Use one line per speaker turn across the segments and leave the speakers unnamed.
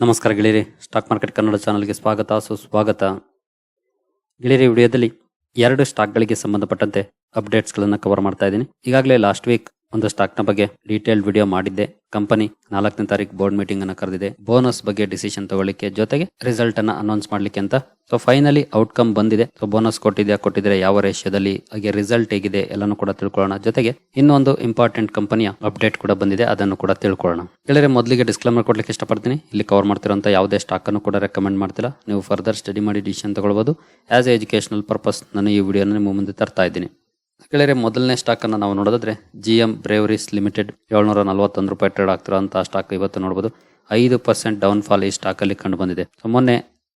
ನಮಸ್ಕಾರ ಗೆಳೆಯರಿ, stock market Kannada ಚಾನಲ್ಗೆ ಸ್ವಾಗತ, ಸುಸ್ವಾಗತ. ಗೆಳೆಯರಿ ವಿಡಿಯೋದಲ್ಲಿ ಎರಡು ಸ್ಟಾಕ್ಗಳಿಗೆ ಸಂಬಂಧಪಟ್ಟಂತೆ ಅಪ್ಡೇಟ್ಸ್ಗಳನ್ನು ಕವರ್ ಮಾಡ್ತಾ ಇದ್ದೀನಿ. ಈಗಾಗಲೇ ಲಾಸ್ಟ್ ವೀಕ್ ಒಂದು ಸ್ಟಾಕ್ನ ಬಗ್ಗೆ ಡೀಟೇಲ್ಡ್ ವಿಡಿಯೋ ಮಾಡಿದ್ದೆ. ಕಂಪನಿ ನಾಲ್ಕನೇ ತಾರೀಕು ಬೋರ್ಡ್ ಮೀಟಿಂಗ್ ಅನ್ನು ಕರೆದಿದೆ. ಬೋನಸ್ ಬಗ್ಗೆ ಡಿಸಿಷನ್ ತಗೊಳ್ಳಿಕ್ಕೆ ಜೊತೆಗೆ ರಿಸಲ್ಟ್ ಅನ್ನ ಅನೌನ್ಸ್ ಮಾಡ್ಲಿಕ್ಕೆ ಅಂತ. ಸೊ ಫೈನಲಿ ಔಟ್ಕಮ್ ಬಂದಿದೆ. ಸೊ ಬೋನಸ್ ಕೊಟ್ಟಿದ್ಯಾ ಕೊಟ್ಟಿದ್ರೆ ಯಾವ ರೇಷ್ಯದಲ್ಲಿ, ಹಾಗೆ ರಿಸಲ್ಟ್ ಹೇಗಿದೆ ಎಲ್ಲಾನು ಕೂಡ ತಿಳ್ಕೊಳ್ಳೋಣ. ಜೊತೆಗೆ ಇನ್ನೊಂದು ಇಂಪಾರ್ಟೆಂಟ್ ಕಂಪನಿಯ ಅಪ್ಡೇಟ್ ಕೂಡ ಬಂದಿದೆ. ಅದನ್ನು ಕೂಡ ತಿಳ್ಕೊಳ್ಳೋಣ. ಗೆಳೆಯರೆ ಮೊದಲಿಗೆ ಡಿಸ್ಕ್ಲೇಮರ್ ಕೊಡ್ಲಿಕ್ಕೆ ಇಷ್ಟಪಡ್ತೀನಿ. ಇಲ್ಲಿ ಕವರ್ ಮಾಡ್ತಿರೋಂಥ ಯಾವುದೇ ಸ್ಟಾಕ್ ಅನ್ನು ಕೂಡ ರೆಕಮೆಂಡ್ ಮಾಡ್ತಿಲ್ಲ. ನೀವು ಫರ್ದರ್ ಸ್ಟಡಿ ಮಾಡಿ ಡಿಸಿಷನ್ ತಗೊಳ್ಬಹುದು ಆಸ್ ಎ ಎಜುಕೇಶನಲ್ ಪರ್ಪಸ್ ನಾನು ಈ ವಿಡಿಯೋನ ನಿಮ್ಮ ಮುಂದೆ ತರ್ತಾ ಇದ್ದೀನಿ. ಗೆಳೆಯರೆ, ಮೊದಲನೇ ಸ್ಟಾಕ್ ಅನ್ನ ನಾವು ನೋಡೋದಾದ್ರೆ ಜಿ ಎಂ ಬ್ರೇವರೀಸ್ ಲಿಮಿಟೆಡ್ ಏಳ್ನೂರ ನಲವತ್ತೊಂದು ರೂಪಾಯಿ ಟ್ರೇಡ್ ಆಗ್ತಿರೋಂಥ ಸ್ಟಾಕ್ ಇವತ್ತು ನೋಡಬಹುದು ಐದು ಪರ್ಸೆಂಟ್ ಡೌನ್ ಫಾಲ್ ಈ ಸ್ಟಾಕ್ ಅಲ್ಲಿ ಕಂಡು ಬಂದಿದೆ. ಸೊ, ಮೊನ್ನೆ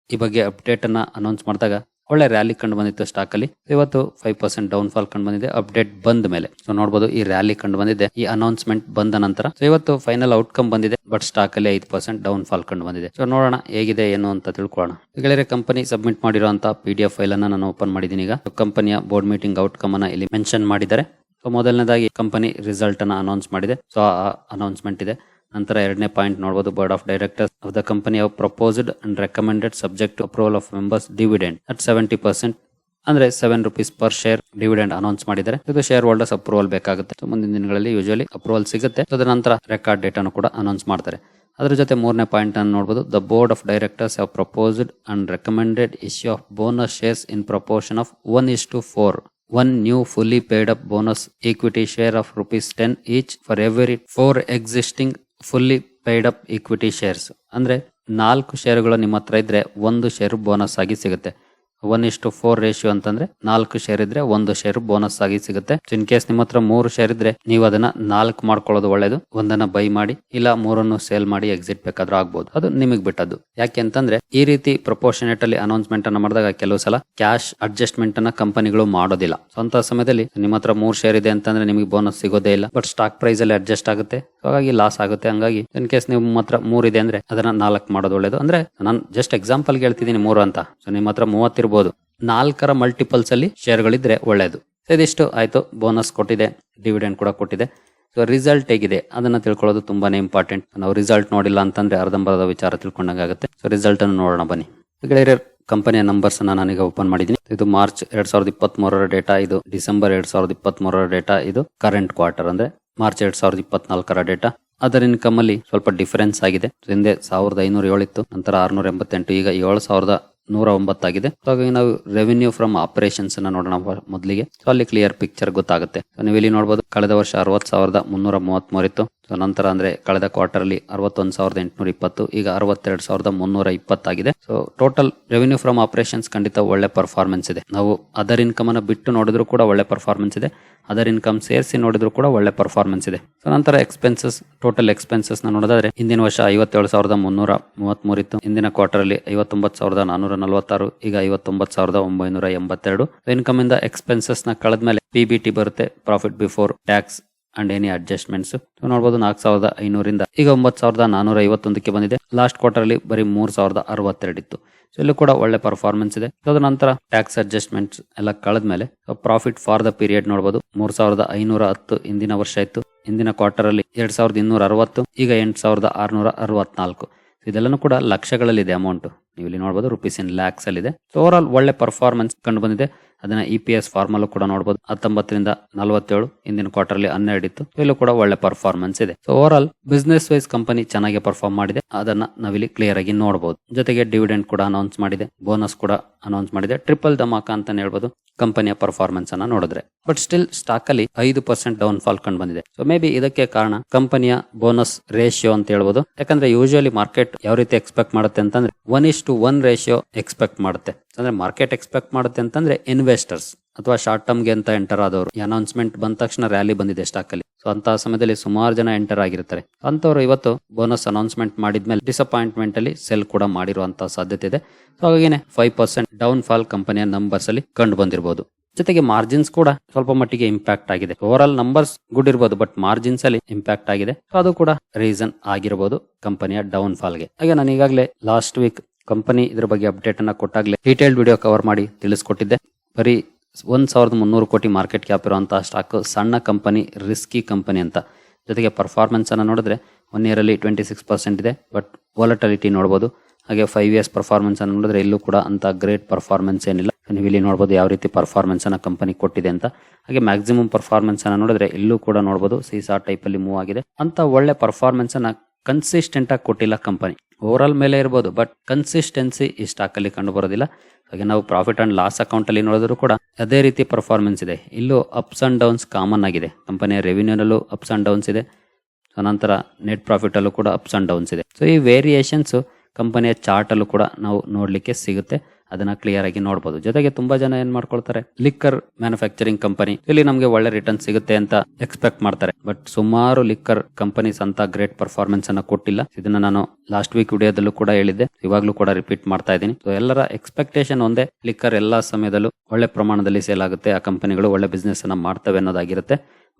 ಈ ಬಗ್ಗೆ ಅಪ್ಡೇಟ್ ಅನ್ನ ಅನೌನ್ಸ್ ಮಾಡಿದಾಗ ಒಳ್ಳೆ ರ್ಯಾಲಿ ಕಂಡು ಬಂದಿತ್ತು ಸ್ಟಾಕ್ ಅಲ್ಲಿ. ಇವತ್ತು ಫೈವ್ ಪರ್ಸೆಂಟ್ ಡೌನ್ ಫಾಲ್ ಕಂಡು ಬಂದಿದೆ. ಅಪ್ಡೇಟ್ ಬಂದ ಮೇಲೆ. ಸೊ ನೋಡಬಹುದು ಈ ರ್ಯಾಲಿ ಕಂಡು ಬಂದಿದೆ. ಈ ಅನೌನ್ಸ್ಮೆಂಟ್ ಬಂದ ನಂತರ. ಸೊ ಇವತ್ತು ಫೈನಲ್ ಔಟ್ಕಮ್ ಬಂದಿದೆ ಬಟ್ ಸ್ಟಾಕ್ ಅಲ್ಲಿ ಐದು ಪರ್ಸೆಂಟ್ ಡೌನ್ ಫಾಲ್ ಕಂಡು ಬಂದಿದೆ. ಸೊ ನೋಡೋಣ ಹೇಗಿದೆ, ಏನು ಅಂತ ತಿಳ್ಕೊಳ್ಳೋಣ. ಗೆಳೆಯರೆ ಕಂಪನಿ ಸಬ್ಮಿಟ್ ಮಾಡಿರುವಂತಹ ಪಿ ಡಿ ಎಫ್ ಫೈಲ್ ಅನ್ನ ನಾನು ಓಪನ್ ಮಾಡಿದ್ದೀನಿ ಈಗ. ಕಂಪನಿಯ ಬೋರ್ಡ್ ಮೀಟಿಂಗ್ ಔಟ್ಕಮ್ ಅನ್ನ ಇಲ್ಲಿ ಮೆನ್ಷನ್ ಮಾಡಿದ್ದಾರೆ. ಸೊ ಮೊದಲನೇದಾಗಿ ಕಂಪನಿ ರಿಸಲ್ಟ್ ಅನ್ನ ಅನೌನ್ಸ್ ಮಾಡಿದೆ. ಸೊ ಆ ಅನೌನ್ಸ್ಮೆಂಟ್ ಇದೆ. ನಂತರ ಎರಡನೇ ಪಾಯಿಂಟ್ ನೋಡಬಹುದು board of directors of the company of proposed and recommended subject approval of members dividend at seventy percent ಅಂದ್ರೆ seven rupees per share dividend announce ಮಾಡಿದ್ದಾರೆ. ಇದು ಶೇರ್ ಹೋಲ್ಡರ್ಸ್ ಅಪ್ರೂವಲ್ ಬೇಕಾಗುತ್ತೆ ಮುಂದಿನ ದಿನಗಳಲ್ಲಿ ಯೂಶಲಿ ಅಪ್ರೂವಲ್ ಸಿಗುತ್ತೆ. ಅದರ ನಂತರ ರೆಕಾರ್ಡ್ ಡೇಟ್ ಅನ್ನು ಕೂಡ ಅನೌನ್ಸ್ ಮಾಡ್ತಾರೆ. ಅದರ ಜೊತೆ ಮೂರನೇ ಪಾಯಿಂಟ್ ಅನ್ನು ನೋಡಬಹುದು the board of directors have proposed and recommended issue of bonus shares in proportion of one is to four one new fully paid up bonus equity share of rupees 10 each for every four existing fully paid up equity shares ಅಂದ್ರೆ ನಾಲ್ಕು ಶೇರುಗಳು ನಿಮ್ಮ ಹತ್ರ ಇದ್ದರೆ ಒಂದು share bonus ಆಗಿ ಸಿಗುತ್ತೆ. One ಇಷ್ಟು ಫೋರ್ ರೇಷಿಯೋ ಅಂತಂದ್ರೆ ನಾಲ್ಕು ಶೇರ್ ಇದ್ರೆ ಒಂದು ಶೇರ್ ಬೋನಸ್ ಆಗಿ ಸಿಗುತ್ತೆ. ಇನ್ ಕೇಸ್ ನಿಮ್ಮ ಹತ್ರ ಮೂರು ಶೇರ್ ಇದ್ರೆ ನೀವು ಅದನ್ನ ನಾಲ್ಕು ಮಾಡ್ಕೊಳ್ಳೋದು ಒಳ್ಳೇದು. ಒಂದನ್ನ ಬೈ ಮಾಡಿ, ಇಲ್ಲ ಮೂರನ್ನು ಸೇಲ್ ಮಾಡಿ ಎಕ್ಸಿಟ್ ಬೇಕಾದ್ರೂ ಆಗ್ಬಹುದು ಅದು ನಿಮಗೆ ಬಿಟ್ಟದ್ದು. ಯಾಕೆ ಅಂತಂದ್ರೆ ಈ ರೀತಿ ಪ್ರಪೋರ್ಷನೇಟ್ ಅಲ್ಲಿ ಅನೌನ್ಸ್ಮೆಂಟ್ ಅನ್ನ ಮಾಡಿದಾಗ ಕೆಲವು ಸಲ ಕ್ಯಾಶ್ ಅಡ್ಜಸ್ಟ್ಮೆಂಟ್ ಅನ್ನ ಕಂಪನಿಗಳು ಮಾಡೋದಿಲ್ಲ. ಸ್ವಂತ ಸಮಯದಲ್ಲಿ ನಿಮ್ಮ ಹತ್ರ ಮೂರ್ ಶೇರ್ ಇದೆ ಅಂತಂದ್ರೆ ನಿಮಗೆ ಬೋನಸ್ ಸಿಗೋದೇ ಇಲ್ಲ. ಬಟ್ ಸ್ಟಾಕ್ ಪ್ರೈಸ್ ಅಲ್ಲಿ ಅಡ್ಜಸ್ಟ್ ಆಗುತ್ತೆ. ಹಾಗಾಗಿ ಲಾಸ್ ಆಗುತ್ತೆ. ಹಂಗಾಗಿ ಇನ್ ಕೇಸ್ ನಿಮ್ಮ ಹತ್ರ ಮೂರ್ ಇದೆ ಅಂದ್ರೆ ಅದನ್ನ ನಾಲ್ಕು ಮಾಡೋದು ಒಳ್ಳೇದು. ಅಂದ್ರೆ ನಾನು ಜಸ್ಟ್ ಎಕ್ಸಾಂಪಲ್ ಹೇಳ್ತಿದ್ದೀನಿ ಮೂರು ಅಂತ. ಸೊ ನಿಮ್ಮ ಹತ್ರ ಮೂವತ್ತಿರ್ಬೋದು ನಾಲ್ಕರ ಮಲ್ಟಿಪಲ್ಸ್ ಅಲ್ಲಿ ಶೇರ್ಗಳಿದ್ರೆ ಒಳ್ಳೇದು. ಇದಿಷ್ಟು ಆಯ್ತು. ಬೋನಸ್ ಕೊಟ್ಟಿದೆ. ಡಿವಿಡೆಂಡ್ ಕೂಡ ಕೊಟ್ಟಿದೆ. ಸೊ ರಿಸಲ್ಟ್ ಹೇಗಿದೆ? ಅದನ್ನ ತಿಳ್ಕೊಳ್ಳೋದು ತುಂಬಾನೇ ಇಂಪಾರ್ಟೆಂಟ್ ನಾವು ರಿಸಲ್ಟ್ ನೋಡಿಲ್ಲ ಅಂತಂದ್ರೆ ಅರ್ಧಂಬರದ ವಿಚಾರ ತಿಳ್ಕೊಂಡಂಗಾಗುತ್ತೆ. ಸೊ ರಿಸಲ್ಟ್ ಅನ್ನು ನೋಡೋಣ ಬನ್ನಿ. ಗೆಳೆಯರ ಕಂಪನಿಯ ನಂಬರ್ಸ್ ಅನ್ನ ನಾನೀಗ ಓಪನ್ ಮಾಡಿದ್ದೀನಿ. ಇದು ಮಾರ್ಚ್ ಎರಡ್ ಸಾವಿರದ ಇಪ್ಪತ್ತ್ ಮೂರರ ಡೇಟಾ ಇದು ಡಿಸೆಂಬರ್ ಎರಡ್ ಸಾವಿರದ ಇಪ್ಪತ್ತ್ ಮೂರರ ಡೇಟಾ ಇದು ಕರೆಂಟ್ ಕ್ವಾರ್ಟರ್ ಅಂದ್ರೆ ಮಾರ್ಚ್ ಎರಡ್ ಸಾವಿರದ ಇಪ್ಪತ್ನಾಲ್ಕರ ಡೇಟಾ ಅದರ ಇನ್ಕಮ್ ಅಲ್ಲಿ ಸ್ವಲ್ಪ ಡಿಫರೆನ್ಸ್ ಆಗಿದೆ. ಹಿಂದೆ ಸಾವಿರದ ಐನೂರ ಏಳಿತ್ತು ನಂತರ ಆರ್ನೂರ ಎಂಬತ್ತೆಂಟು, ಈಗ ಏಳು ಸಾವಿರದ ನೂರ ಒಂಬತ್ತಾಗಿದೆ ಹಾಗಾಗಿ ನಾವು ರೆವಿನ್ಯೂ ಫ್ರಮ್ ಆಪರೇಷನ್ಸ್ ಅನ್ನ ನೋಡೋಣ ಮೊದಲಿಗೆ. ಸೊ ಅಲ್ಲಿ ಕ್ಲಿಯರ್ ಪಿಕ್ಚರ್ ಗೊತ್ತಾಗುತ್ತೆ. ನೀವು ಇಲ್ಲಿ ನೋಡಬಹುದು ಕಳೆದ ವರ್ಷ ಅರವತ್ ಸಾವಿರದ ಮುನ್ನೂರ ಮೂವತ್ಮೂರು ಇತ್ತು ಸೊ ನಂತರ ಅಂದ್ರೆ ಕಳೆದ ಕ್ವಾರ್ಟರ್ ಅಲ್ಲಿ ಅರವತ್ತೊಂದು ಸಾವಿರದ ಎಂಟುನೂರ ಇಪ್ಪತ್ತು, ಈಗ ಅರವತ್ತೆರಡು ಸಾವಿರದ ಮುನ್ನೂರ ಇಪ್ಪತ್ತಾಗಿದೆ so total revenue from operations ಖಂಡಿತ ಒಳ್ಳೆ ಪರ್ಫಾರ್ಮೆನ್ಸ್ ಇದೆ. ನಾವು ಅದರ್ ಇನ್ಕಮ್ ಅನ್ನ ಬಿಟ್ಟು ನೋಡಿದ್ರು ಕೂಡ ಒಳ್ಳೆ ಪರ್ಫಾರ್ಮೆನ್ಸ್ ಇದೆ. ಅದರ್ ಇನ್ಕಮ್ ಸೇರಿಸಿ ನೋಡಿದ್ರು ಕೂಡ ಒಳ್ಳೆ ಪರ್ಫಾರ್ಮೆನ್ಸ್ ಇದೆ. ಸೊ ನಂತರ ಎಕ್ಸ್ಪೆನ್ಸಸ್ ಟೋಟಲ್ ಎಕ್ಸ್ಪೆನ್ಸಸ್ ನೋಡೋದಾದ್ರೆ, ಹಿಂದಿನ ವರ್ಷ ಐವತ್ತೇಳು ಸಾವಿರದ ಮುನ್ನೂರ ಮೂವತ್ಮೂರು ಇತ್ತು ಹಿಂದಿನ ಕ್ವಾರ್ಟರ್ ಅಲ್ಲಿ ಐವತ್ತೊಂಬತ್ತು ಸಾವಿರದ ನಾನೂರ ನಲವತ್ತಾರು, ಈಗ ಐವತ್ತೊಂಬತ್ತು ಸಾವಿರದ ಒಂಬೈನೂರ ಎಂಬತ್ತೆರಡು. ಇನ್ಕಮ್ ಇಂದ ಎಕ್ಸ್ಪೆನ್ಸಸ್ನ ಕಳೆದ್ಮೇಲೆ ಪಿ ಬಿ ಟಿ ಬರುತ್ತೆ profit before tax and any adjustments ನೋಡಬಹುದು ನಾಲ್ಕು ಸಾವಿರದ ಐನೂರಿಂದ, ಈಗ ಒಂಬತ್ತು ಸಾವಿರದ ನಾನೂರ ಐವತ್ತೊಂದಕ್ಕೆ ಬಂದಿದೆ. ಲಾಸ್ಟ್ ಕ್ವಾರ್ಟರ್ ಅಲ್ಲಿ ಬರೀ ಮೂರ್ ಸಾವಿರದ ಅರವತ್ತೆರಡಿತ್ತು ಸೊ ಇಲ್ಲೂ ಕೂಡ ಒಳ್ಳೆ ಪರ್ಫಾರ್ಮೆನ್ಸ್ ಇದೆ. ಅದರ ನಂತರ ಟ್ಯಾಕ್ಸ್ ಅಡ್ಜಸ್ಟ್ಮೆಂಟ್ಸ್ ಎಲ್ಲ ಕಳೆದ್ಮೇಲೆ ಪ್ರಾಫಿಟ್ ಫಾರ್ ದ ಪೀರಿಯಡ್ ನೋಡಬಹುದು ಮೂರ್ ಸಾವಿರದ ಐನೂರ ಹತ್ತು ಹಿಂದಿನ ವರ್ಷ ಇತ್ತು. ಹಿಂದಿನ ಕ್ವಾರ್ಟರ್ ಅಲ್ಲಿ ಎರಡ್ ಸಾವಿರದ ಇನ್ನೂರ ಅರವತ್ತು, ಈಗ ಎಂಟು ಸಾವಿರದ ಆರ್ನೂರ ಅರವತ್ನಾಲ್ಕು. ಇದೆಲ್ಲನೂ ಕೂಡ ಲಕ್ಷಗಳಲ್ಲಿದೆ ಅಮೌಂಟ್ ನೀವು ಇಲ್ಲಿ ನೋಡಬಹುದು ರುಪೀಸ್ ಇನ್ ಲ್ಯಾಕ್ಸ್ ಅಲ್ಲಿ ಇದೆ ಓವರ್ ಆಲ್ ಒಳ್ಳೆ ಪರ್ಫಾರ್ಮೆನ್ಸ್ ಕಂಡು ಬಂದಿದೆ. ಅದನ್ನ ಇ ಪಿ ಎಸ್ ಫಾರ್ಮಲ್ಲೂ ಕೂಡ ನೋಡಬಹುದು ಹತ್ತೊಂಬತ್ತರಿಂದ ನಲವತ್ತೇಳು, ಇಂದಿನ ಅಲ್ಲಿ ಹನ್ನೆರಡು ಇತ್ತು ಇಲ್ಲೂ ಕೂಡ ಒಳ್ಳೆ ಪರ್ಫಾರ್ಮೆನ್ಸ್ ಇದೆ. So over all business wise company ಚೆನ್ನಾಗಿ ಪರ್ಫಾರ್ಮ್ ಮಾಡಿದೆ. ಅದನ್ನ ನಾವಿಲ್ಲಿ ಕ್ಲಿಯರ್ ಆಗಿ ನೋಡಬಹುದು ಜೊತೆಗೆ ಡಿವಿಡೆಂಡ್ ಕೂಡ ಅನೌನ್ಸ್ ಮಾಡಿದೆ. ಬೋನಸ್ ಕೂಡ ಅನೌನ್ಸ್ ಮಾಡಿದೆ. ಟ್ರಿಪಲ್ ಧಮಾಕ ಅಂತ ಹೇಳ್ಬೋದು. ಕಂಪನಿಯ ಪರ್ಫಾರ್ಮೆನ್ಸ್ ಅನ್ನ ನೋಡಿದ್ರೆ. ಬಟ್ ಸ್ಟಿಲ್ ಸ್ಟಾಕ್ ಅಲ್ಲಿ ಐದು ಪರ್ಸೆಂಟ್ ಡೌನ್ ಫಾಲ್ ಕಂಡು ಬಂದಿದೆ. ಸೊ ಮೇ ಬಿ ಇದಕ್ಕೆ ಕಾರಣ ಕಂಪನಿಯ ಬೋನಸ್ ರೇಷಿಯೋ ಅಂತ ಹೇಳ್ಬೋದು. ಯಾಕಂದ್ರೆ ಯೂಶಲಿ ಮಾರ್ಕೆಟ್ ಯಾವ ರೀತಿ ಎಕ್ಸ್ಪೆಕ್ಟ್ ಮಾಡುತ್ತೆ ಅಂತಂದ್ರೆ one is to one ratio expect ಮಾಡುತ್ತೆ. ಅಂದ್ರೆ ಮಾರ್ಕೆಟ್ ಎಕ್ಸ್ಪೆಕ್ಟ್ ಮಾಡುತ್ತೆ ಅಂತಂದ್ರೆ ಇನ್ವೆಸ್ಟರ್ಸ್ ಅಥವಾ ಶಾರ್ಟ್ ಟರ್ಮ್ಗೆ ಅಂತ ಎಂಟರ್ ಆದವರು. ಅನೌನ್ಸ್ಮೆಂಟ್ ಬಂದ ತಕ್ಷಣ ರ್ಯಾಲಿ ಬಂದಿದೆ ಸ್ಟಾಕ್ ಅಲ್ಲಿ. ಸೊ ಅಂತ ಸಮಯದಲ್ಲಿ ಸುಮಾರು ಜನ ಎಂಟರ್ ಆಗಿರ್ತಾರೆ. ಅಂತವ್ರು ಇವತ್ತು ಬೋನಸ್ ಅನೌನ್ಸ್ಮೆಂಟ್ ಮಾಡಿದ್ಮೇಲೆ ಡಿಸಪಾಯಿಂಟ್ಮೆಂಟ್ ಅಲ್ಲಿ ಸೆಲ್ ಕೂಡ ಮಾಡಿರುವಂತಹ ಸಾಧ್ಯತೆ ಇದೆ. ಸೊ ಹಾಗಾಗಿನೇ ಫೈವ್ ಪರ್ಸೆಂಟ್ ಡೌನ್ ಫಾಲ್ ಕಂಪನಿಯ ನಂಬರ್ಸ್ ಅಲ್ಲಿ ಕಂಡು ಬಂದಿರಬಹುದು ಜೊತೆಗೆ ಮಾರ್ಜಿನ್ಸ್ ಕೂಡ ಸ್ವಲ್ಪ ಮಟ್ಟಿಗೆ ಇಂಪ್ಯಾಕ್ಟ್ ಆಗಿದೆ. ಓವರ್ ಆಲ್ ನಂಬರ್ಸ್ ಗುಡ್ ಇರಬಹುದು ಬಟ್ ಮಾರ್ಜಿನ್ಸ್ ಅಲ್ಲಿ ಇಂಪ್ಯಾಕ್ಟ್ ಆಗಿದೆ. ಅದು ಕೂಡ ರೀಸನ್ ಆಗಿರಬಹುದು ಕಂಪನಿಯ ಡೌನ್ ಫಾಲ್ಗೆ ಹಾಗೆ ನಾನು ಈಗಾಗಲೇ ಲಾಸ್ಟ್ ವೀಕ್ ಕಂಪನಿ ಇದ್ರ ಬಗ್ಗೆ ಅಪ್ಡೇಟ್ ಅನ್ನ ಕೊಟ್ಟಾಗಲೇ ಡೀಟೇಲ್ಡ್ ವಿಡಿಯೋ ಕವರ್ ಮಾಡಿ ತಿಳಿಸ್ಕೊಟ್ಟಿದ್ದೆ. ಬರೀ ಒಂದ್ ಸಾವಿರದ ಮುನ್ನೂರು ಕೋಟಿ ಮಾರ್ಕೆಟ್ ಕ್ಯಾಪ್ ಇರುವಂತಹ ಸ್ಟಾಕ್ ಸಣ್ಣ ಕಂಪನಿ ರಿಸ್ಕಿ ಕಂಪನಿ ಅಂತ. ಜೊತೆಗೆ ಪರ್ಫಾರ್ಮೆನ್ಸ್ ಅನ್ನ ನೋಡಿದ್ರೆ ಒನ್ ಇಯರ್ ಅಲ್ಲಿ ಟ್ವೆಂಟಿ ಸಿಕ್ಸ್ ಪರ್ಸೆಂಟ್ ಇದೆ ಬಟ್ ವಾಲಟಲಿಟಿ ನೋಡ್ಬೋದು. ಹಾಗೆ ಫೈವ್ ಇಯರ್ಸ್ ಪರ್ಫಾರ್ಮೆನ್ಸ್ ಅನ್ನು ನೋಡಿದ್ರೆ ಇಲ್ಲೂ ಕೂಡ ಅಂತ ಗ್ರೇಟ್ ಪರ್ಫಾರ್ಮೆನ್ಸ್ ಏನಿಲ್ಲ. ನೀವು ಇಲ್ಲಿ ನೋಡ್ಬೋದು ಯಾವ ರೀತಿ ಪರ್ಫಾರ್ಮೆನ್ಸ್ ಅನ್ನ ಕಂಪನಿ ಕೊಟ್ಟಿದೆ ಅಂತ. ಹಾಗೆ ಮ್ಯಾಕ್ಸಿಮಮ್ ಪರ್ಫಾರ್ಮೆನ್ಸ್ ಅನ್ನ ನೋಡಿದ್ರೆ ಇಲ್ಲೂ ಕೂಡ ನೋಡ್ಬೋದು. ಸೀಸಾ ಟೈಪ್ ಅಲ್ಲಿ ಮೂವ್ ಆಗಿದೆ. ಅಂತ ಒಳ್ಳೆ ಪರ್ಫಾರ್ಮೆನ್ಸ್ ಅನ್ನ ಕನ್ಸಿಸ್ಟೆಂಟ್ ಆಗಿ ಕೊಟ್ಟಿಲ್ಲ ಕಂಪನಿ ಓವರ್ ಮೇಲೆ ಇರ್ಬೋದು ಬಟ್ ಕನ್ಸಿಸ್ಟೆನ್ಸಿ ಈ ಸ್ಟಾಕ್ ಅಲ್ಲಿ ಕಂಡು ಬರೋದಿಲ್ಲ. ಹಾಗೆ ನಾವು ಪ್ರಾಫಿಟ್ ಅಂಡ್ ಲಾಸ್ ಅಕೌಂಟ್ ಅಲ್ಲಿ ನೋಡಿದ್ರು ಕೂಡ ಅದೇ ರೀತಿ ಪರ್ಫಾರ್ಮೆನ್ಸ್ ಇದೆ. ಇಲ್ಲೂ ಅಪ್ಸ್ ಅಂಡ್ ಡೌನ್ಸ್ ಕಾಮನ್ ಆಗಿದೆ. ಕಂಪನಿಯ ರೆವಿನ್ಯೂನಲ್ಲೂ ಅಪ್ಸ್ ಅಂಡ್ ಡೌನ್ಸ್ ಇದೆ. ಸೊ ನಂತರ ನೆಟ್ ಪ್ರಾಫಿಟ್ ಅಲ್ಲೂ ಕೂಡ ಅಪ್ಸ್ ಅಂಡ್ ಡೌನ್ಸ್ ಇದೆ. ಸೊ ಈ ವೇರಿಯೇಷನ್ಸ್ ಕಂಪನಿಯ ಚಾರ್ಟ್ ಅಲ್ಲೂ ಕೂಡ ನಾವು ನೋಡಲಿಕ್ಕೆ ಸಿಗುತ್ತೆ. ಅದನ್ನ ಕ್ಲಿಯರ್ ಆಗಿ ನೋಡಬಹುದು ಜೊತೆಗೆ ತುಂಬಾ ಜನ ಏನ್ ಮಾಡ್ಕೊಳ್ತಾರೆ? ಲಿಕ್ಕರ್ ಮ್ಯಾನುಫ್ಯಾಕ್ಚರಿಂಗ್ ಕಂಪನಿ ಇಲ್ಲಿ ನಮಗೆ ಒಳ್ಳೆ ರಿಟರ್ನ್ ಸಿಗುತ್ತೆ ಅಂತ ಎಕ್ಸ್ಪೆಕ್ಟ್ ಮಾಡ್ತಾರೆ. ಬಟ್ ಸುಮಾರು ಲಿಕ್ಕರ್ ಕಂಪನೀಸ್ ಅಂತ ಗ್ರೇಟ್ ಪರ್ಫಾರ್ಮೆನ್ಸ್ ಅನ್ನ ಕೊಟ್ಟಿಲ್ಲ. ಇದನ್ನ ನಾನು ಲಾಸ್ಟ್ ವೀಕ್ ವಿಡಿಯೋದಲ್ಲೂ ಕೂಡ ಹೇಳಿದ್ದೆ. ಇವಾಗ್ಲೂ ಕೂಡ ರಿಪೀಟ್ ಮಾಡ್ತಾ ಇದ್ದೀನಿ. ಎಲ್ಲರ ಎಕ್ಸ್ಪೆಕ್ಟೇಷನ್ ಒಂದೇ ಲಿಕ್ಕರ್ ಎಲ್ಲಾ ಸಮಯದಲ್ಲೂ ಒಳ್ಳೆ ಪ್ರಮಾಣದಲ್ಲಿ ಸೇಲ್ ಆಗುತ್ತೆ. ಆ ಕಂಪನಿಗಳು ಒಳ್ಳೆ ಬಿಸ್ನೆಸ್ ಅನ್ನ ಮಾಡ್ತವೆ ಅನ್ನೋದಾಗಿರುತ್ತೆ.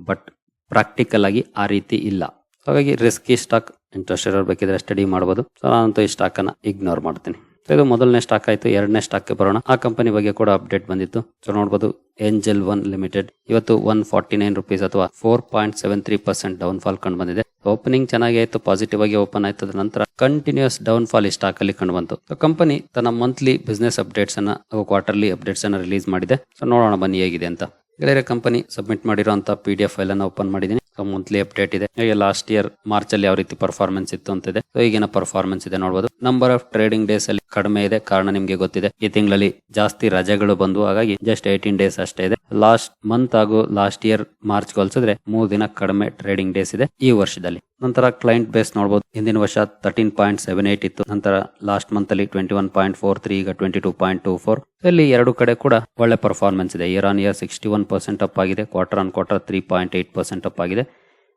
ಬಟ್ ಪ್ರಾಕ್ಟಿಕಲ್ ಆಗಿ ಆ ರೀತಿ ಇಲ್ಲ. ಹಾಗಾಗಿ ರಿಸ್ಕಿ ಸ್ಟಾಕ್ ಇಂಟ್ರೆಸ್ಟ್ ಇರೋರ್ ಬೇಕಿದ್ರೆ ಸ್ಟಡಿ ಮಾಡಬಹುದು ಸೊ ನಾನಂತೂ ಈ ಸ್ಟಾಕ್ ಅನ್ನ ಇಗ್ನೋರ್ ಮಾಡ್ತೀನಿ. ಇದು ಮೊದಲನೇ ಸ್ಟಾಕ್ ಆಯ್ತು, ಎರಡನೇ ಸ್ಟಾಕ್ ಬರೋಣ. ಆ ಕಂಪನಿ ಬಗ್ಗೆ ಕೂಡ ಅಪ್ಡೇಟ್ ಬಂದಿತ್ತು. ಸೊ ನೋಡಬಹುದು ಏಂಜಲ್ ಒನ್ ಲಿಮಿಟೆಡ್ ಇವತ್ತು ಒನ್ ಫಾರ್ಟಿ ನೈನ್ ರುಪೀಸ್ ಅಥವಾ four point seven three percent down fall ಕಂಡು ಬಂದಿದೆ. ಓಪನಿಂಗ್ ಚೆನ್ನಾಗಿ ಆಯ್ತು ಪಾಸಿಟಿವ್ ಆಗಿ ಓಪನ್ ಆಯ್ತದ ನಂತರ ಕಂಟಿನ್ಯೂಸ್ ಡೌನ್ ಫಾಲ್ ಈ ಸ್ಟಾಕ್ ಅಲ್ಲಿ ಕಂಡು ಬಂತು. ಕಂಪನಿ ತನ್ನ ಮಂತ್ಲಿ ಬಿಸ್ನೆಸ್ ಅಪ್ಡೇಟ್ಸ್ ಅನ್ನ ಕ್ವಾರ್ಟರ್ಲಿ ಅಪ್ಡೇಟ್ಸ್ ಅನ್ನ ರಿಲೀಸ್ ಮಾಡಿದೆ. ಸೊ ನೋಡೋಣ ಬನ್ನಿ ಹೇಗಿದೆ ಅಂತ. ಗೆಳೆಯರ ಕಂಪನಿ ಸಬ್ಮಿಟ್ ಮಾಡಿರೋ ಪಿ ಡಿ ಎಫ್ ಫೈಲ್ ಅನ್ನ ಓಪನ್ ಮಾಡಿದ್ದೀನಿ. ಮಂತ್ಲಿ ಅಪ್ಡೇಟ್ ಇದೆ. ಹಾಗೆ ಲಾಸ್ಟ್ ಇಯರ್ ಮಾರ್ಚ್ ಅಲ್ಲಿ ಯಾವ ರೀತಿ ಪರ್ಫಾರ್ಮೆನ್ಸ್ ಇತ್ತು ಅಂತ ಇದೆ ಈಗಿನ ಪರ್ಫಾರ್ಮೆನ್ಸ್ ಇದೆ ನೋಡಬಹುದು ನಂಬರ್ ಆಫ್ ಟ್ರೇಡಿಂಗ್ ಡೇಸ್ ಅಲ್ಲಿ ಕಡಿಮೆ ಇದೆ. ಕಾರಣ ನಿಮಗೆ ಗೊತ್ತಿದೆ. ಈ ತಿಂಗಳಲ್ಲಿ ಜಾಸ್ತಿ ರಜೆಗಳು ಬಂದು, ಹಾಗಾಗಿ ಜಸ್ಟ್ ಏಯ್ಟೀನ್ ಡೇಸ್ ಅಷ್ಟೇ ಇದೆ. ಲಾಸ್ಟ್ ಮಂತ್ ಹಾಗೂ ಲಾಸ್ಟ್ ಇಯರ್ ಮಾರ್ಚ್ ಹೋಲಿಸಿದ್ರೆ ಮೂರ್ ದಿನ ಕಡಿಮೆ ಟ್ರೇಡಿಂಗ್ ಡೇಸ್ ಇದೆ ಈ ವರ್ಷದಲ್ಲಿ. ನಂತರ ಕ್ಲೈಂಟ್ ಬೇಸ್ ನೋಡಬಹುದು ಹಿಂದಿನ ವರ್ಷ ತರ್ಟೀನ್ ಪಾಯಿಂಟ್ ಸೆವೆನ್ ಏಟ್ ಇತ್ತು. ನಂತರ ಲಾಸ್ಟ್ ಮಂತ್ ಅಲ್ಲಿ twenty one point four three ಈಗ twenty two point two four ಇಲ್ಲಿ ಎರಡು ಕಡೆ ಕೂಡ ಒಳ್ಳೆ ಪರ್ಫಾರ್ಮೆನ್ಸ್ ಇದೆ. Year on year sixty one percent up ಆಗಿದೆ. Quarter on quarter three point eight percent up ಆಗಿದೆ.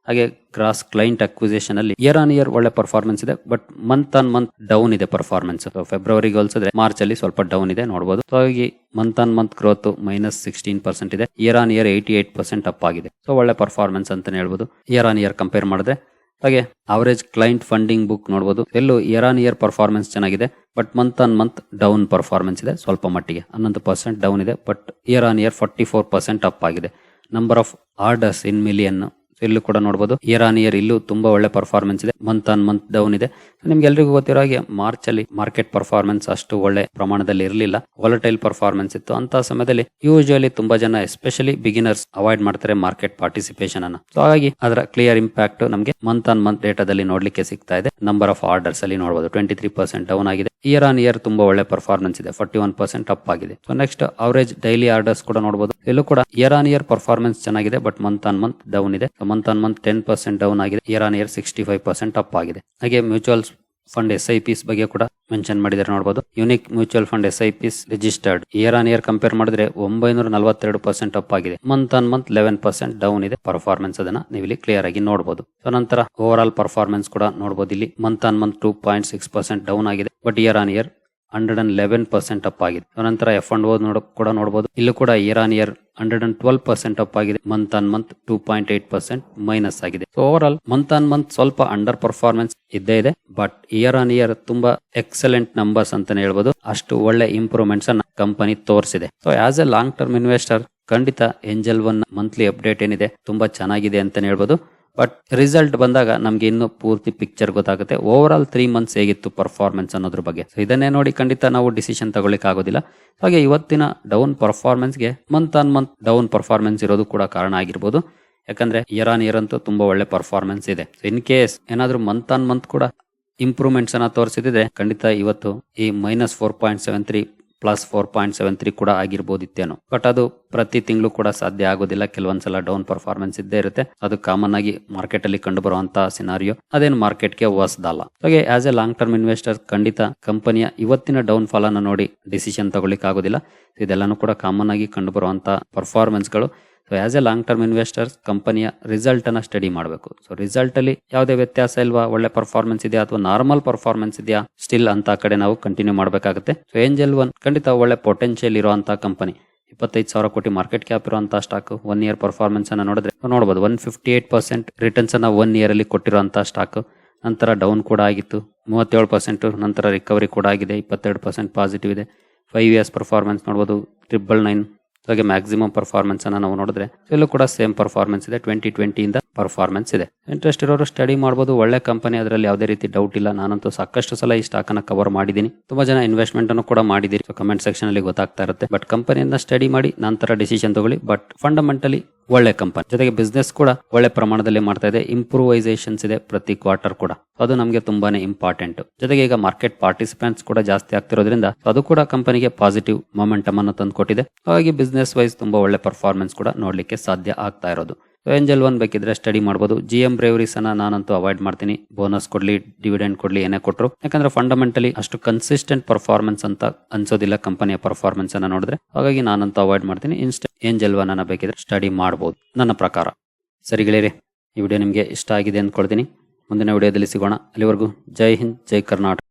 ಹಾಗೆ ಕ್ರಾಸ್ ಕ್ಲೈಂಟ್ ಅಕ್ವಿಸೇಷನ್ ಅಲ್ಲಿ ಇಯರ್ ಆನ್ ಇಯರ್ ಒಳ್ಳೆ ಪರ್ಫಾರ್ಮೆನ್ಸ್ ಇದೆ but month on month down ಇದೆ ಪರ್ಫಾರ್ಮೆನ್ಸ್ ಫೆಬ್ರವರಿಗೆ ಹೋಲಿಸಿದ್ರೆ ಮಾರ್ಚ್ ಅಲ್ಲಿ ಸ್ವಲ್ಪ ಡೌನ್ ಇದೆ ನೋಡಬಹುದು ಹಾಗಾಗಿ month on month growth minus sixteen percent ಇದೆ year on year eighty eight percent up ಆಗಿದೆ. ಸೊ ಒಳ್ಳೆ ಪರ್ಫಾರ್ಮೆನ್ಸ್ ಅಂತಾನೆ ಹೇಳ್ಬೋದು. ಇಯರ್ ಆನ್ ಇಯರ್ ಕಂಪೇರ್ ಮಾಡಿದ್ರೆ, ಹಾಗೆ ಅವರೇಜ್ ಕ್ಲೈಂಟ್ ಫಂಡಿಂಗ್ ಬುಕ್ ನೋಡಬಹುದು ಎಲ್ಲೂ ಇಯರ್ ಆನ್ ಇಯರ್ ಪರ್ಫಾರ್ಮೆನ್ಸ್ ಚೆನ್ನಾಗಿದೆ but month on month down performance ಇದೆ ಸ್ವಲ್ಪ ಮಟ್ಟಿಗೆ. ಹನ್ನೊಂದು ಪರ್ಸೆಂಟ್ ಡೌನ್ ಇದೆ but year on year forty four percent up ಆಗಿದೆ. Number of orders in million ಇಲ್ಲೂ ಕೂಡ ನೋಡಬಹುದು ಇಯರ್ ಆನ್ ಇಯರ್ ಇಲ್ಲೂ ತುಂಬಾ ಒಳ್ಳೆ ಪರ್ಫಾರ್ಮೆನ್ಸ್ ಇದೆ. ಮಂತ್ ಆನ್ ಮಂತ್ ಡೌನ್ ಇದೆ. ನಿಮ್ಗೆ ಎಲ್ರಿಗೂ ಗೊತ್ತಿರೋ ಹಾಗೆ ಮಾರ್ಚ್ ಅಲ್ಲಿ ಮಾರ್ಕೆಟ್ ಪರ್ಫಾರ್ಮೆನ್ಸ್ ಅಷ್ಟು ಒಳ್ಳೆ ಪ್ರಮಾಣದಲ್ಲಿ ಇರಲಿಲ್ಲ. ವಾಲಟೈಲ್ ಪರ್ಫಾರ್ಮೆನ್ಸ್ ಇತ್ತು. ಅಂತ ಸಮಯದಲ್ಲಿ ಯೂಶುವಲಿ ತುಂಬಾ ಜನ ಎಸ್ಪೆಷಲಿ ಬಿಗಿನರ್ಸ್ ಅವಾಯ್ಡ್ ಮಾಡ್ತಾರೆ ಮಾರ್ಕೆಟ್ ಪಾರ್ಟಿಸಿಪೇಷನ್ ಅನ್ನ. ಸೊ ಹಾಗಾಗಿ ಅದರ ಕ್ಲಿಯರ್ ಇಂಪ್ಯಾಕ್ಟ್ ನಮಗೆ ಮಂತ್ ಆನ್ ಮಂತ್ ಡೇಟಾದಲ್ಲಿ ನೋಡ್ಲಿಕ್ಕೆ ಸಿಗ್ತಾ ಇದೆ. ನಂಬರ್ ಆಫ್ ಆರ್ಡರ್ಸ್ ಅಲ್ಲಿ ನೋಡಬಹುದು ಟ್ವೆಂಟಿ ತ್ರೀ ಪರ್ಸೆಂಟ್ ಡೌನ್ ಆಗಿದೆ. ಇಯರ್ ಆನ್ ಇಯರ್ ತುಂಬಾ ಒಳ್ಳೆ ಪರ್ಫಾರ್ಮೆನ್ಸ್ ಇದೆ. ಫಾರ್ಟಿ ಒನ್ ಪರ್ಸೆಂಟ್ ಅಪ್ ಆಗಿದೆ. So next average daily orders ಕೂಡ ನೋಡಬಹುದು ಇಲ್ಲೂ ಕೂಡ ಇಯರ್ ಆನ್ ಇಯರ್ ಪರ್ಫಾರ್ಮೆನ್ಸ್ ಚೆನ್ನಾಗಿದೆ but month on month down ಇದೆ. Month on month ten percent down ಆಗಿದೆ. Year on year sixty five percent up ಆಗಿದೆ. ಹಾಗೆ mutual fund S I Ps ಬಗ್ಗೆ ಕೂಡ ಮೆನ್ಷನ್ ಮಾಡಿದರೆ ನೋಡಬಹುದು unique mutual fund S I Ps registered. Year on year compare ಮಾಡಿದ್ರೆ ಒಂಬೈನೂರ ನಲವತ್ತೆರಡು ಪರ್ಸೆಂಟ್ ಅಪ್ ಆಗಿದೆ. Month on month eleven percent down ಇದೆ. ಪರ್ಫಾರ್ಮೆನ್ಸ್ ಅದನ್ನ ನೀವು ಇಲ್ಲಿ ಕ್ಲಿಯರ್ ಆಗಿ ನೋಡಬಹುದು ಸೊ ನಂತರ ಓವರ್ ಆಲ್ ಪರ್ಫಾರ್ಮೆನ್ಸ್ ಕೂಡ ನೋಡಬಹುದು ಇಲ್ಲಿ month on month two point six percent down ಆಗಿದೆ. But year on year hundred and eleven percent up ಆಗಿದೆ. ನಂತರ ಎಫ್ ಅಂಡ್ ಓ ನೋಡ, ಕೂಡ ನೋಡಬಹುದು ಇಲ್ಲೂ ಕೂಡ year on year hundred and twelve percent up ಆಗಿದೆ. Month on month two point eight percent minus ಆಗಿದೆ. So over all month on month ಸ್ವಲ್ಪ ಅಂಡರ್ ಪರ್ಫಾರ್ಮೆನ್ಸ್ ಇದ್ದೇ ಇದೆ. ಬಟ್ ಇಯರ್ ಆನ್ ಇಯರ್ ತುಂಬಾ ಎಕ್ಸಲೆಂಟ್ ನಂಬರ್ಸ್ ಅಂತಾನೆ ಹೇಳ್ಬೋದು. ಅಷ್ಟು ಒಳ್ಳೆ ಇಂಪ್ರೂವ್ಮೆಂಟ್ಸ್ ಅನ್ನ ಕಂಪನಿ ತೋರಿಸಿದೆ. So as a long term investor ಖಂಡಿತ ಎಂಜಲ್ ಒನ್ ಮಂತ್ಲಿ ಅಪ್ಡೇಟ್ ಏನಿದೆ, ತುಂಬಾ ಚೆನ್ನಾಗಿದೆ ಅಂತಾನೆ ಹೇಳ್ಬೋದು. ಬಟ್ ರಿಸಲ್ಟ್ ಬಂದಾಗ ನಮ್ಗೆ ಇನ್ನು ಪೂರ್ತಿ ಪಿಕ್ಚರ್ ಗೊತ್ತಾಗುತ್ತೆ. ಓವರ್ ಆಲ್ ತ್ರೀ ಮಂತ್ಸ್ ಹೇಗಿತ್ತು ಪರ್ಫಾರ್ಮೆನ್ಸ್ ಅನ್ನೋದ್ರ ಬಗ್ಗೆ. ಸೊ ಇದನ್ನೇ ನೋಡಿ ಖಂಡಿತ ನಾವು ಡಿಸಿಷನ್ ತಗೊಳ್ಳಿಕ್ ಆಗೋದಿಲ್ಲ. ಹಾಗೆ ಇವತ್ತಿನ down ಪರ್ಫಾರ್ಮೆನ್ಸ್ಗೆ month on month down performance ಇರೋದು ಕೂಡ ಕಾರಣ ಆಗಿರ್ಬೋದು. ಯಾಕಂದ್ರೆ ಇಯರ್ ಆನ್ ಇಯರ್ ಅಂತೂ ತುಂಬಾ ಒಳ್ಳೆ ಪರ್ಫಾರ್ಮೆನ್ಸ್ ಇದೆ. ಇನ್ ಕೇಸ್ ಏನಾದ್ರೂ ಮಂತ್ ಆನ್ ಮಂತ್ ಕೂಡ ಇಂಪ್ರೂವ್ಮೆಂಟ್ಸ್ ಅನ್ನ ತೋರಿಸಿದ್ರೆ ಖಂಡಿತ ಇವತ್ತು ಈ minus four point seven three plus four point seven three ಕೂಡ ಆಗಿರ್ಬೋದಿತ್ತೇನೋ. ಬಟ್ ಅದು ಪ್ರತಿ ತಿಂಗಳು ಕೂಡ ಸಾಧ್ಯ ಆಗೋದಿಲ್ಲ. ಕೆಲವೊಂದ್ಸಲ ಡೌನ್ ಪರ್ಫಾರ್ಮೆನ್ಸ್ ಇದ್ದೇ ಇರುತ್ತೆ. ಅದು ಕಾಮನ್ ಆಗಿ ಮಾರ್ಕೆಟ್ ಅಲ್ಲಿ ಕಂಡು ಬರುವಂತಹ ಸಿನಾರಿಯೋ ಅದೇನು ಮಾರ್ಕೆಟ್ಗೆ ಹೊಸದಲ್ಲ ಹಾಗೆ as a long term investor ಖಂಡಿತ ಕಂಪನಿಯ ಇವತ್ತಿನ ಡೌನ್ ಫಾಲ್ ಅನ್ನು ನೋಡಿ ಡಿಸಿಷನ್ ತಗೊಳ್ಳಿಕ್ ಆಗೋದಿಲ್ಲ ಇದೆಲ್ಲಾನು ಕೂಡ ಕಾಮನ್ ಆಗಿ ಕಂಡು ಬರುವಂತಹ ಪರ್ಫಾರ್ಮೆನ್ಸ್ಗಳು. So as a long term investors ಕಂಪನಿಯ ರಿಸಲ್ಟ್ ಅನ್ನ ಸ್ಟಡಿ ಮಾಡಬೇಕು. ಸೊ ರಿಸಲ್ಟ್ ಅಲ್ಲಿ ಯಾವುದೇ ವ್ಯತ್ಯಾಸ ಇಲ್ವಾ? ಒಳ್ಳೆ ಪರ್ಫಾರ್ಮೆನ್ಸ್ ಇದೆಯಾ ಅಥವಾ ನಾರ್ಮಲ್ ಪರ್ಫಾರ್ಮೆನ್ಸ್ ಇದೆಯಾ? ಸ್ಟಿಲ್ ಅಂತ ಕಡೆ ನಾವು ಕಂಟಿನ್ಯೂ ಮಾಡಬೇಕಾಗುತ್ತೆ. ಸೊ ಏಂಜಲ್ ಒನ್ ಖಂಡಿತ ಒಳ್ಳೆ ಪೊಟೆನ್ಷಿಯಲ್ ಇರುವಂತಹ ಕಂಪನಿ ಇಪ್ಪತ್ತೈದು ಸಾವಿರ ಕೋಟಿ ಮಾರ್ಕೆಟ್ ಕ್ಯಾಪ್ ಇರುವಂತಹ ಸ್ಟಾಕ್ ಒನ್ ಇಯರ್ ಪರ್ಫಾರ್ಮೆನ್ಸ್ ಅನ್ನ ನೋಡಿದ್ರೆ ನೋಡಬಹುದು one fifty eight percent returns ಅನ್ನ ಒನ್ ಇಯರ್ ಅಲ್ಲಿ ಕೊಟ್ಟಿರುವಂತಹ ಸ್ಟಾಕ್ ನಂತರ ಡೌನ್ ಕೂಡ ಆಗಿತ್ತು. ಮೂವತ್ತೇಳು ಪರ್ಸೆಂಟ್ ನಂತರ ರಿಕವರಿ ಕೂಡ ಆಗಿದೆ. ಇಪ್ಪತ್ತೆರಡು ಪರ್ಸೆಂಟ್ ಪಾಸಿಟಿವ್ ಇದೆ. ಫೈವ್ ಇಯರ್ಸ್ ಪರ್ಫಾರ್ಮೆನ್ಸ್ ನೋಡಬಹುದು ಟ್ರಿಬಲ್ ನೈನ್ ಹಾಗೆ ಮ್ಯಾಕ್ಸಿಮಮ್ ಪರ್ಫಾರ್ಮೆನ್ಸ್ ಅನ್ನ ನಾವು ನೋಡಿದ್ರೆ ಇಲ್ಲೂ ಕೂಡ ಸೇಮ್ ಪರ್ಫಾರ್ಮೆನ್ಸ್ ಇದೆ ಟ್ವೆಂಟಿ ಟ್ವೆಂಟಿಯಿಂದ ಪರ್ಫಾರ್ಮೆನ್ಸ್ ಇದೆ. ಇಂಟ್ರೆಸ್ಟ್ ಇರೋರು ಸ್ಟಡಿ ಮಾಡಬಹುದು ಒಳ್ಳೆ ಕಂಪನಿ ಅದರಲ್ಲಿ ಯಾವುದೇ ರೀತಿ ಡೌಟ್ ಇಲ್ಲ. ನಾನಂತೂ ಸಾಕಷ್ಟು ಸಲ ಈ ಸ್ಟಾಕ್ ಅನ್ನ ಕವರ್ ಮಾಡಿದ್ದೀನಿ. ತುಂಬಾ ಜನ ಇನ್ವೆಸ್ಟ್ಮೆಂಟ್ ಅನ್ನು ಕೂಡ ಮಾಡಿದಿರಿ ಕಮೆಂಟ್ ಸೆಕ್ಷನ್ ಅಲ್ಲಿ ಗೊತ್ತಾಗ್ತಾ ಇರುತ್ತೆ. ಬಟ್ ಕಂಪನಿಯನ್ನ ಸ್ಟಡಿ ಮಾಡಿ, ನಂತರ ಡಿಸಿಷನ್ ತಗೊಳ್ಳಿ. ಬಟ್ ಫಂಡಮೆಂಟಲಿ ಒಳ್ಳೆ ಕಂಪನಿ ಜೊತೆಗೆ ಬಿಸ್ನೆಸ್ ಕೂಡ ಒಳ್ಳೆ ಪ್ರಮಾಣದಲ್ಲಿ ಮಾಡ್ತಾ ಇದೆ. ಇಂಪ್ರೂವೈಸೇಷನ್ಸ್ ಇದೆ ಪ್ರತಿ ಕ್ವಾರ್ಟರ್ ಕೂಡ. ಅದು ನಮಗೆ ತುಂಬಾನೇ ಇಂಪಾರ್ಟೆಂಟ್ ಜೊತೆಗೆ ಈಗ ಮಾರ್ಕೆಟ್ ಪಾರ್ಟಿಸಿಪೆಂಟ್ಸ್ ಕೂಡ ಜಾಸ್ತಿ ಆಗ್ತಿರೋದ್ರಿಂದ ಅದು ಕೂಡ ಕಂಪನಿಗೆ ಪಾಸಿಟಿವ್ ಮೊಮೆಂಟಮ್ ಅನ್ನು ತಂದುಕೊಟ್ಟಿದೆ. ಹಾಗಾಗಿ ಬಿಸ್ನೆಸ್ ವೈಸ್ ತುಂಬಾ ಒಳ್ಳೆ ಪರ್ಫಾರ್ಮೆನ್ಸ್ ಕೂಡ ನೋಡ್ಲಿಕ್ಕೆ ಸಾಧ್ಯ ಆಗ್ತಾ ಇರೋದು. ಏಂಜಲ್ ಒನ್ ಬೇಕಿದ್ರೆ ಸ್ಟಡಿ ಮಾಡಬಹುದು ಜಿ ಎಂ ಅನ್ನ ನಾನಂತೂ ಅವಾಯ್ಡ್ ಮಾಡ್ತೀನಿ. ಬೋನಸ್ ಕೊಡ್ಲಿ, ಡಿವಿಡೆಂಡ್ ಕೊಡ್ಲಿ, ಏನೇ ಕೊಟ್ಟರು ಯಾಕಂದ್ರೆ ಫಂಡಮೆಂಟಲಿ ಅಷ್ಟು ಕನ್ಸಿಸ್ಟೆಂಟ್ ಪರ್ಫಾರ್ಮೆನ್ಸ್ ಅಂತ ಅನ್ಸೋದಿಲ್ಲ ಕಂಪನಿಯ ಪರ್ಫಾರ್ಮೆನ್ಸ್ ಅನ್ನ ನೋಡಿದ್ರೆ. ಹಾಗಾಗಿ ನಾನಂತೂ ಅವಾಯ್ಡ್ ಮಾಡ್ತೀನಿ. ಇನ್ಸ್ಟ ಏಂಜಲ್ ಒನ್ ಅನ್ನ ಬೇಕಿದ್ರೆ ಸ್ಟಡಿ ಮಾಡಬಹುದು ನನ್ನ ಪ್ರಕಾರ. ಸರಿ ಗೆಳೆಯರಿ, ಈ ವಿಡಿಯೋ ನಿಮಗೆ ಇಷ್ಟ ಆಗಿದೆ ಅಂದ್ಕೊಳ್ತೀನಿ. ಮುಂದಿನ ವಿಡಿಯೋದಲ್ಲಿ ಸಿಗೋಣ. ಅಲ್ಲಿವರೆಗೂ ಜೈ ಹಿಂದ್, ಜೈ ಕರ್ನಾಟಕ.